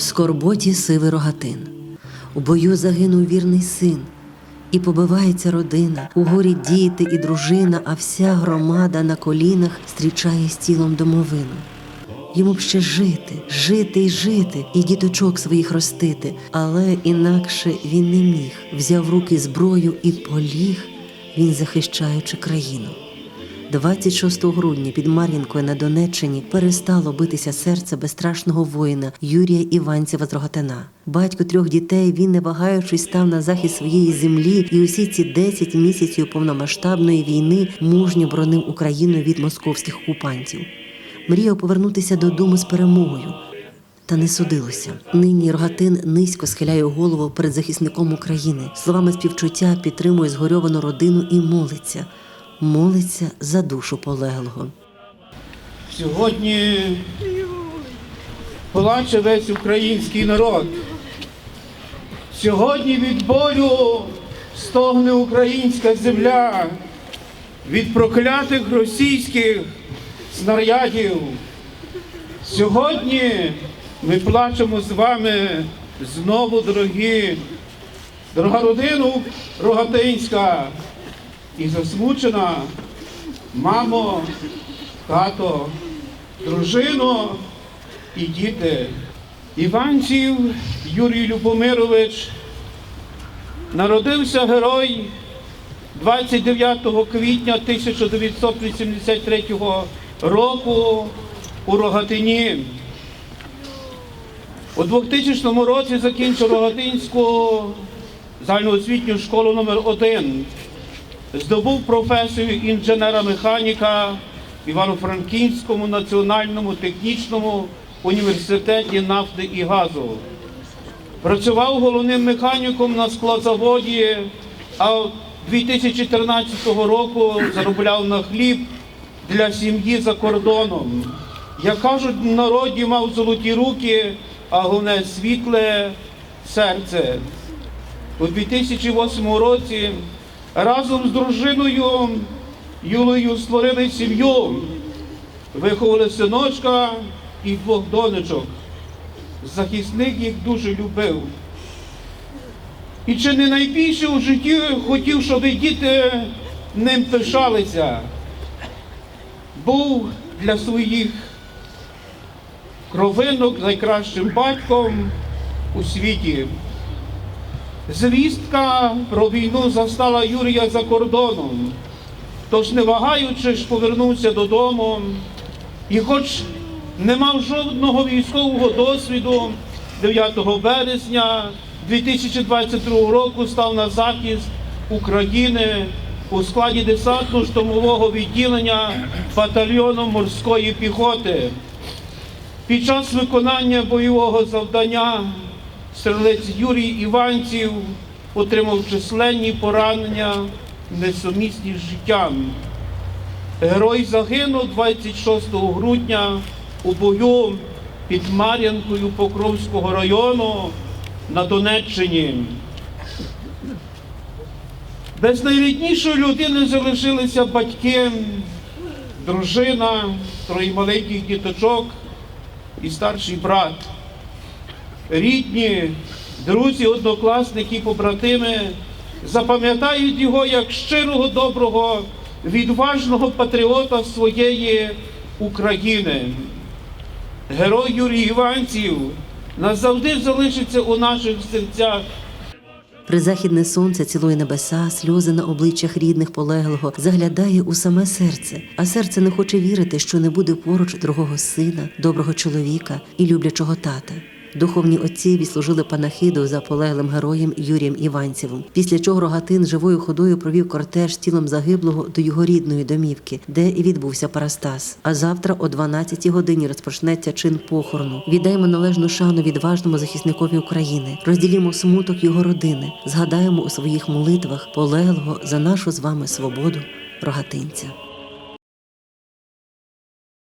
В скорботі сивий рогатин. У бою загинув вірний син. І побивається родина, у горі діти і дружина, а вся громада на колінах зустрічає з тілом домовину. Йому б ще жити, жити й жити, і діточок своїх ростити, але інакше він не міг. Взяв руки зброю і поліг, він захищаючи країну. 26 грудня під Мар'їнкою на Донеччині перестало битися серце безстрашного воїна Юрія Іванцева з Рогатина. Батько трьох дітей, він, не вагаючись, став на захист своєї землі, і усі ці 10 місяців повномасштабної війни мужньо боронив Україну від московських окупантів. Мріяв повернутися додому з перемогою. Та не судилося. Нині Рогатин низько схиляє голову перед захисником України, словами співчуття підтримує згорьовану родину і молиться, молиться за душу полеглого. Сьогодні плаче весь український народ. Сьогодні від болю стогне українська земля від проклятих російських снарядів. Сьогодні ми плачемо з вами знову, дорогі, дорога родина Рогатинська і засмучена мамо, тато, дружину і діти. Іванців Юрій Любомирович народився герой 29 квітня 1983 року у Рогатині. У 2000 році закінчив Рогатинську загальноосвітню школу номер 1 здобув професію інженера-механіка в Івано-Франківському національному технічному університеті нафти і газу. Працював головним механіком на склозаводі, а 2014 року заробляв на хліб для сім'ї за кордоном. Як кажуть, в народі мав золоті руки, а головне світле серце. У 2008 році разом з дружиною Юлею створили сім'ю, виховали синочка і двох донечок. Захисник їх дуже любив. І чи не найбільше у житті хотів, щоб діти ним пишалися. Був для своїх кровинок найкращим батьком у світі. Звістка про війну застала Юрія за кордоном, тож, не вагаючись, повернувся додому і, хоч не мав жодного військового досвіду, 9 березня 2022 року став на захист України у складі десантно-штурмового відділення батальйону морської піхоти. Під час виконання бойового завдання стрілець Юрій Іванців отримав численні поранення, несумісні з життям. Герой загинув 26 грудня у бою під Мар'янкою Покровського району на Донеччині. Без найріднішої людини залишилися батьки, дружина, троє маленьких діточок і старший брат. Рідні, друзі, однокласники, побратими запам'ятають його як щирого, доброго, відважного патріота своєї України. Герой Юрій Іванців назавжди залишиться у наших серцях. Призахідне сонце цілує небеса, сльози на обличчях рідних полеглого заглядає у саме серце, а серце не хоче вірити, що не буде поруч другого сина, доброго чоловіка і люблячого тата. Духовні отці відслужили панахиду за полеглим героєм Юрієм Іванцевим, після чого Рогатин живою ходою провів кортеж з тілом загиблого до його рідної домівки, де і відбувся парастас. А завтра о 12 годині розпочнеться чин похорону. Віддаємо належну шану відважному захисникові України, розділімо смуток його родини, згадаємо у своїх молитвах полеглого за нашу з вами свободу рогатинця.